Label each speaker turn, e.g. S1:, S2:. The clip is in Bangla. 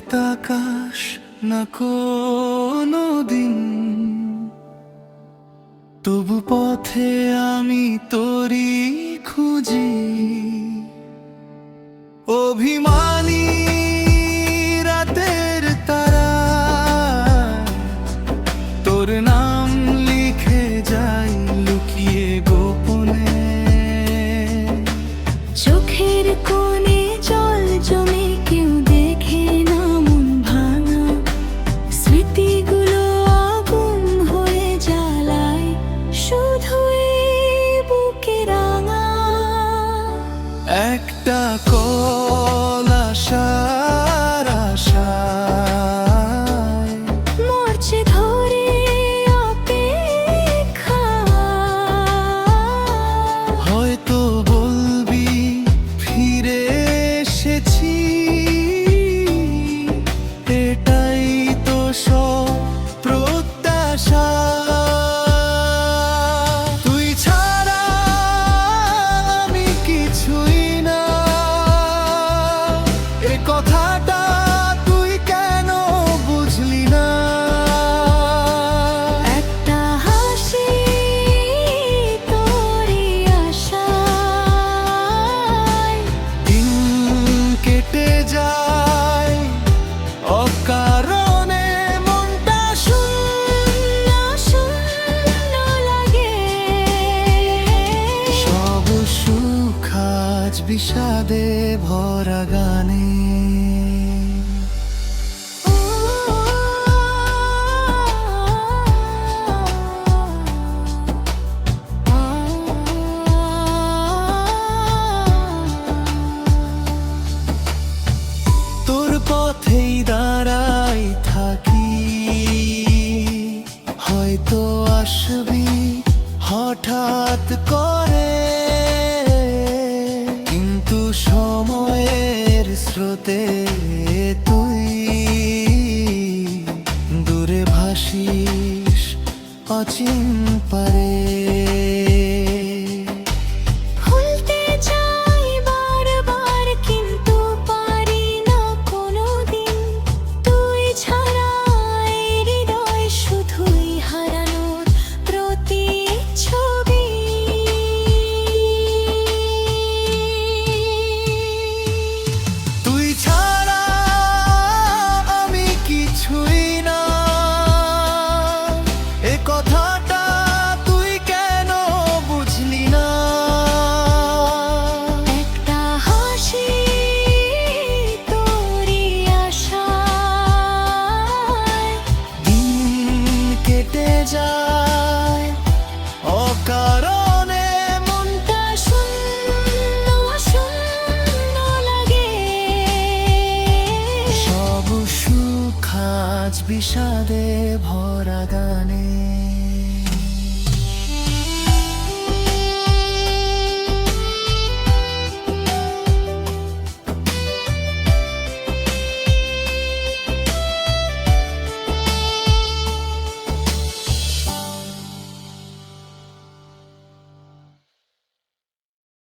S1: তাকাশ আকাশ না
S2: কোনো দিন। তবু পথে আমি তোরি খুঁজি। অভিমান কথাটা তুই কেন বুঝলি না?
S1: একটা হাসি তোরই আশায়।
S2: দিন কেটে যায় অকারণে মনটা
S1: শূন্য শূন্য লাগে।
S2: সব সুখ আজ বিষাদে ভরা গানে। হয়তো আসবি হঠাৎ করে। কিন্তু সময়ের স্রোতে তুই দূরে ভাসিস অচিন পারে। কিছুই না। এ কথাটা তুই কেন বুঝলি না?
S1: একটা হাসি তোরি আশায়।
S2: দিন কেটে যায়। বিষাদে ভরা গানে